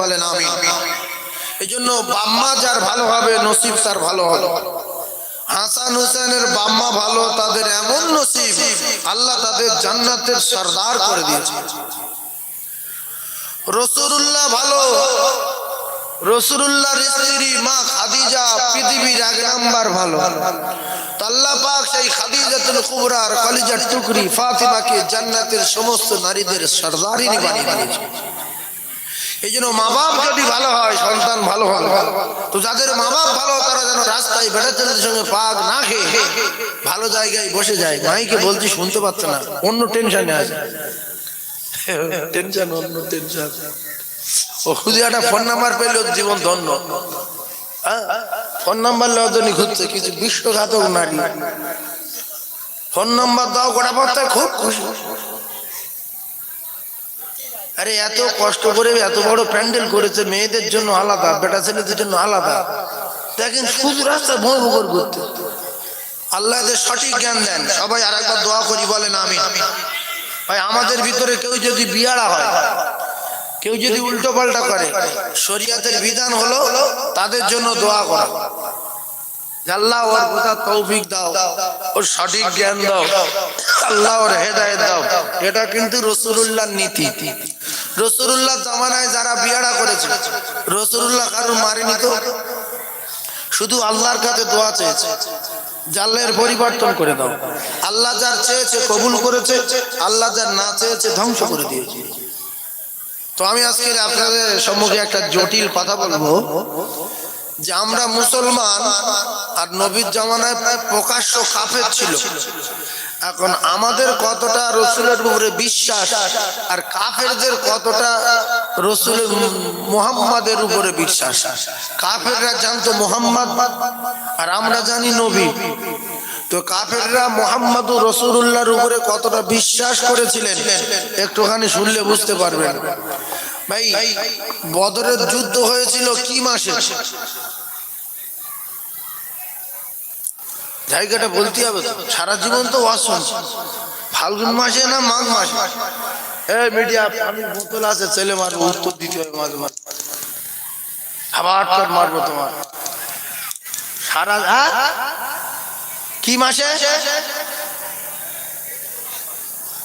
বলেন আমি এই জন্য বাম্মা যার ভালো হবে, নসিব তার ভালো হাসান হুসেনের বাম্মা ভালো, তাদের এমন নসিব, আল্লাহ তাদের জান্নাতের সর্দার করে দিয়েছে। ভালো স্ত্রী মা খাদিজা পৃথিবীর এক নাম্বার ভালো। পাক সেই খাদিজাতুল কুবরার কলিজার টুকরি ফাতিমাকে জান্নাতের সমস্ত নারীদের সর্দারিনী বানিয়ে দিয়েছে। এই জন্য মা বাপ যদি ভালো হয় সন্তান ভালো হবে তো যাদের মা বাপ ভালো তারা যেন রাস্তায় বেড়া ছেলেদের সঙ্গে পাক না খেয়ে ভালো জায়গায় বসে যায়। মাইকে বলছি শুনতে পাচ্ছে না। অন্য টেনশনে আছে। টেনশন অন্য টেনশন। ও খুঁজে একটা ফোন নাম্বার পেলে ওর জীবন ধন্য। ফোন নাম্বার লজনী ঘুরছে কিছু বিশ্বঘাতক নারী। ফোন নাম্বার দাও গোটা পত্তায় খুব খুশি। আরে, এত কষ্ট করে এত বড় প্যান্ডেল করেছে, মেয়েদের জন্য আলাদা, বেটা ছেলেদের জন্য আলাদা। দেখেন, শুধু রাস্তা ভোঁ ভোঁ করে ঘুরতে আল্লাহ সঠিক জ্ঞান দেন। সবাই আর একবার দোয়া করি, বলেন আমি ভাই, আমাদের ভিতরে কেউ যদি বিয়ারা হয়, কেউ যদি উল্টো পাল্টা করে, শরিয়াতের বিধান হলো তাদের জন্য দোয়া করা। আল্লাহ ওর বোঝার তৌফিক দাও, ওর সঠিক জ্ঞান দাও, আল্লাহ ওর হেদায়েত দাও। এটা কিন্তু রসুলুল্লাহর নীতি। রসুলুল্লাহ জামানায় যারা বিয়ারা করেছে, রসুলুল্লাহ কারুর মারেনি তো? শুধু আল্লাহর কাছে দোয়া চেয়েছে। জাল্লের পরিবর্তন করে দাও। আল্লাহ যার চেয়েছে কবুল করেছে, আল্লাহ যার না চেয়েছে ধ্বংস করে দিয়েছে। তো আমি আজকে আপনাদের সম্মুখে একটা জটিল কথা বলব। যে আমরা মুসলমান আর নবীর জামানায় প্রায় প্রকাশ্য কাফের ছিল। এখন আমাদের কতটা রসুলের উপরে বিশ্বাস আর কাফেরদের কতটা রসুল মোহাম্মদের উপরে বিশ্বাস? কাফেররা জানতো মোহাম্মদ আর আমরা জানি নবী। তো কাফেররা মোহাম্মদ রসুল্লাহর উপরে কতটা বিশ্বাস করেছিলেন, একটুখানি শুনলে বুঝতে পারবেন। ভাই, বদরের যুদ্ধ হয়েছিল কি মাসে? জায়গাটা বলতে হবে সারা জীবন তো অসম ফাল্গুন মাসে না মাঘ মাস? এ মিডিয়া, আমি বোতল আছে, ছেলে মারবো, উত্তর দিতে হবে মাঝে মাঝে। আবার তোর মারবো তোমার। সারা হ্যাঁ? কি মাসে?